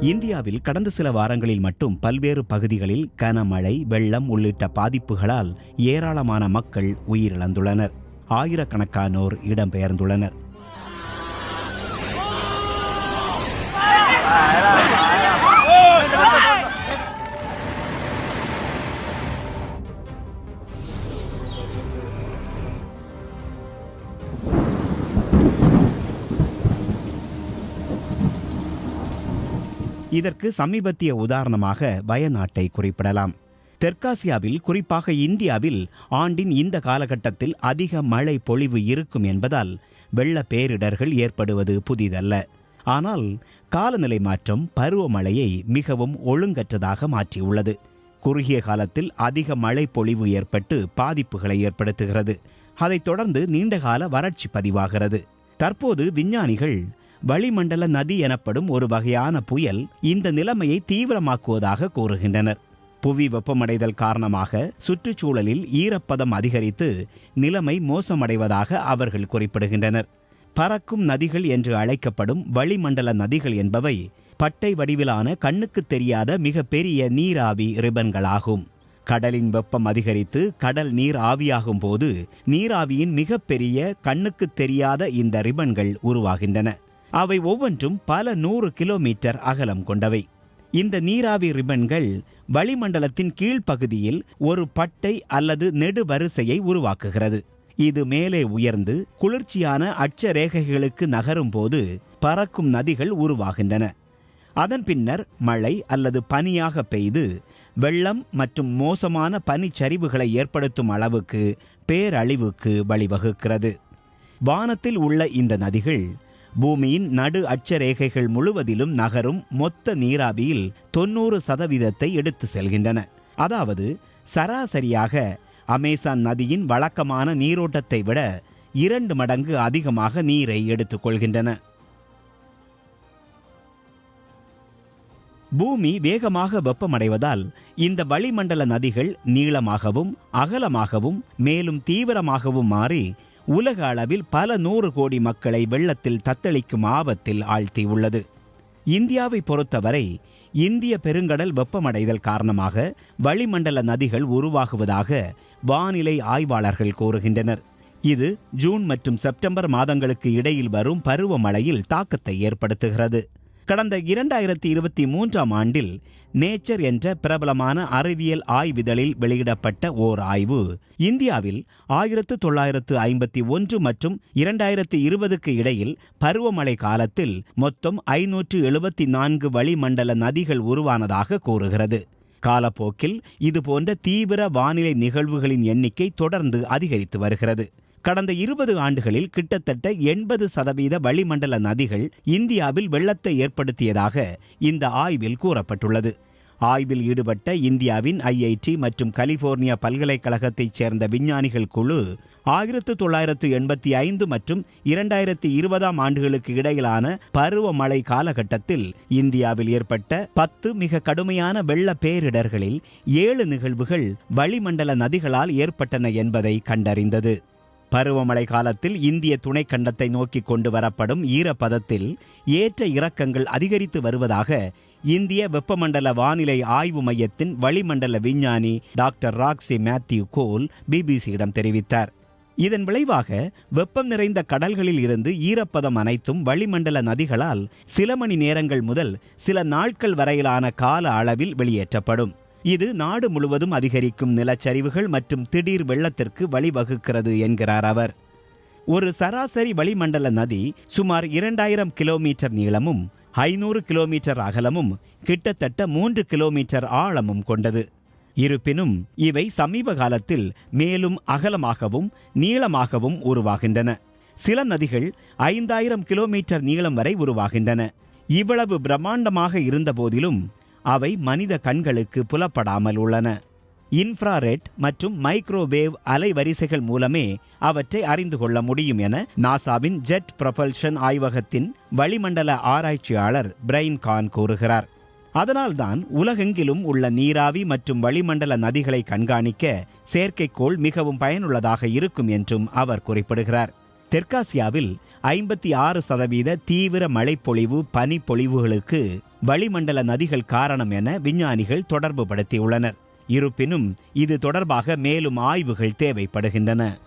இந்தியாவில் கடந்த சில வாரங்களில் மட்டும் பல்வேறு பகுதிகளில் கனமழை வெள்ளம் உள்ளிட்ட பாதிப்புகளால் ஏராளமான மக்கள் உயிரிழந்துள்ளனர். ஆயிரக்கணக்கானோர் இடம்பெயர்ந்துள்ளனர். இதற்கு சமீபத்திய உதாரணமாக வயநாட்டை குறிப்பிடலாம். தெற்காசியாவில் குறிப்பாக இந்தியாவில் ஆண்டின் இந்த காலகட்டத்தில் அதிக மழை பொழிவு இருக்கும் என்பதால் வெள்ள பேரிடர்கள் ஏற்படுவது புதிதல்ல. ஆனால் காலநிலை மாற்றம் பருவமழையை மிகவும் ஒழுங்கற்றதாக மாற்றியுள்ளது. குறுகிய காலத்தில் அதிக மழை பொழிவு ஏற்பட்டு பாதிப்புகளை ஏற்படுத்துகிறது. அதைத் தொடர்ந்து நீண்டகால வறட்சி பதிவாகிறது. தற்போது விஞ்ஞானிகள் வளிமண்டல நதி எனப்படும் ஒரு வகையான புயல் இந்த நிலைமையை தீவிரமாக்குவதாக கூறுகின்றனர். புவி வெப்பமடைதல் காரணமாக சுற்றுச்சூழலில் ஈரப்பதம் அதிகரித்து நிலைமை மோசமடைவதாக அவர்கள் குறிப்பிடுகின்றனர். பறக்கும் நதிகள் என்று அழைக்கப்படும் வளிமண்டல நதிகள் என்பவை பட்டை வடிவிலான கண்ணுக்கு தெரியாத மிக பெரிய நீராவி ரிபன்களாகும் கடலின் வெப்பம் அதிகரித்து கடல் நீர் ஆவியாகும் போது நீராவியின் மிகப்பெரிய கண்ணுக்கு தெரியாத இந்த ரிபன்கள் உருவாகின்றன. அவை ஒவ்வொன்றும் பல நூறு கிலோமீட்டர் அகலம் கொண்டவை. இந்த நீராவி ரிபன்கள் வளிமண்டலத்தின் கீழ்ப்பகுதியில் ஒரு பட்டை அல்லது நெடுவரிசையை உருவாக்குகிறது. இது மேலே உயர்ந்து குளிர்ச்சியான அட்சரேகைகளுக்கு நகரும் போது பறக்கும் நதிகள் உருவாகின்றன. அதன் பின்னர் மழை அல்லது பனியாக பெய்து வெள்ளம் மற்றும் மோசமான பனிச்சரிவுகளை ஏற்படுத்தும் அளவுக்கு பேரழிவுக்கு வழிவகுக்கிறது. வானத்தில் உள்ள இந்த நதிகள் பூமியின் நடு அட்சரேகைகள் முழுவதிலும் நகரும் மொத்த நீராவியில் தொன்னூறு சதவீதத்தை எடுத்து செல்கின்றன. அதாவது சராசரியாக அமேசான் நதியின் வழக்கமான நீரோட்டத்தை விட இரண்டு மடங்கு அதிகமாக நீரை எடுத்துக்கொள்கின்றன பூமி வேகமாக வெப்பமடைவதால் இந்த வளிமண்டல நதிகள் நீளமாகவும் அகலமாகவும் மேலும் தீவிரமாகவும் மாறி உலக அளவில் பல நூறு கோடி மக்களை வெள்ளத்தில் தத்தளிக்கும் ஆபத்தில் ஆழ்த்தியுள்ளது. இந்தியாவை பொறுத்தவரை இந்திய பெருங்கடல் வெப்பமடைதல் காரணமாக வளிமண்டல நதிகள் உருவாகுவதாக வானிலை ஆய்வாளர்கள் கூறுகின்றனர். இது ஜூன் மற்றும் செப்டம்பர் மாதங்களுக்கு இடையில் வரும் பருவமழையில் தாக்கத்தை ஏற்படுத்துகிறது. கடந்த இரண்டாயிரத்தி இருபத்தி மூன்றாம் ஆண்டில் நேச்சர் என்ற பிரபலமான அறிவியல் ஆய்விதழில் வெளியிடப்பட்ட ஓர் ஆய்வு. இந்தியாவில் ஆயிரத்து தொள்ளாயிரத்து ஐம்பத்தி ஒன்று மற்றும் இரண்டாயிரத்தி இருபதுக்கு இடையில் பருவமழை காலத்தில் மொத்தம் ஐநூற்று எழுபத்தி நான்கு வளிமண்டல நதிகள் உருவானதாக கூறுகிறது. காலப்போக்கில் இதுபோன்ற தீவிர வானிலை நிகழ்வுகளின் எண்ணிக்கை தொடர்ந்து அதிகரித்து வருகிறது. கடந்த இருபது ஆண்டுகளில் கிட்டத்தட்ட எண்பது சதவீத வளிமண்டல நதிகள் இந்தியாவில் வெள்ளத்தை ஏற்படுத்தியதாக இந்த ஆய்வில் கூறப்பட்டுள்ளது. ஆய்வில் ஈடுபட்ட இந்தியாவின் ஐஐடி மற்றும் கலிபோர்னியா பல்கலைக்கழகத்தைச் சேர்ந்த விஞ்ஞானிகள் குழு ஆயிரத்து தொள்ளாயிரத்து எண்பத்தி ஐந்து மற்றும் இரண்டாயிரத்தி இருபதாம் ஆண்டுகளுக்கு இடையிலான பருவமழை காலகட்டத்தில் இந்தியாவில் ஏற்பட்ட பத்து மிக கடுமையான வெள்ள பேரிடர்களில் ஏழு நிகழ்வுகள் வளிமண்டல நதிகளால் ஏற்பட்டன என்பதை கண்டறிந்தது. பருவமழை காலத்தில் இந்திய துணைக்கண்டத்தை நோக்கி கொண்டு வரப்படும் ஈரப்பதத்தில் ஏற்ற இறக்கங்கள் அதிகரித்து வருவதாக இந்திய வெப்பமண்டல வானிலை ஆய்வு மையத்தின் வளிமண்டல விஞ்ஞானி டாக்டர் ராக்ஸி மேத்யூ கோல் பிபிசியிடம் தெரிவித்தார். இதன் விளைவாக வெப்பம் நிறைந்த கடல்களில் இருந்து ஈரப்பதம் அனைத்தும் வளிமண்டல நதிகளால் சில மணி நேரங்கள் முதல் சில நாட்கள் வரையிலான கால அளவில் வெளியேற்றப்படும். இது நாடு முழுவதும் அதிகரிக்கும் நிலச்சரிவுகள் மற்றும் திடீர் வெள்ளத்திற்கு வழிவகுக்கிறது என்கிறார் அவர். ஒரு சராசரி வளிமண்டல நதி சுமார் இரண்டாயிரம் கிலோமீட்டர் நீளமும் ஐநூறு கிலோமீட்டர் அகலமும் கிட்டத்தட்ட மூன்று கிலோமீட்டர் ஆழமும் கொண்டது. இருப்பினும் இவை சமீப காலத்தில் மேலும் அகலமாகவும் நீளமாகவும் உருவாகின்றன. சில நதிகள் ஐந்தாயிரம் கிலோமீட்டர் நீளம் வரை உருவாகின்றன. இவ்வளவு பிரம்மாண்டமாக இருந்தபோதிலும் அவை மனித கண்களுக்கு புலப்படாமல் உள்ளன. இன்ஃப்ராரெட் மற்றும் மைக்ரோவேவ் அலைவரிசைகள் மூலமே அவற்றை அறிந்து கொள்ள முடியும் என நாசாவின் ஜெட் ப்ரொபல்ஷன் ஆய்வகத்தின் வளிமண்டல ஆராய்ச்சியாளர் பிரைன் கான் கூறுகிறார். அதனால்தான் உலகெங்கிலும் உள்ள நீராவி மற்றும் வளிமண்டல நதிகளை கண்காணிக்க செயற்கைக்கோள் மிகவும் பயனுள்ளதாக இருக்கும் என்றும் அவர் குறிப்பிடுகிறார். தெற்காசியாவில் ஐம்பத்தி ஆறு சதவீத தீவிர மழைப்பொழிவு பனிப்பொழிவுகளுக்கு வளிமண்டல நதிகள் காரணம் என விஞ்ஞானிகள் தொடர்பு படுத்தியுள்ளனர் இருப்பினும் இது தொடர்பாக மேலும் ஆய்வுகள் தேவைப்படுகின்றன.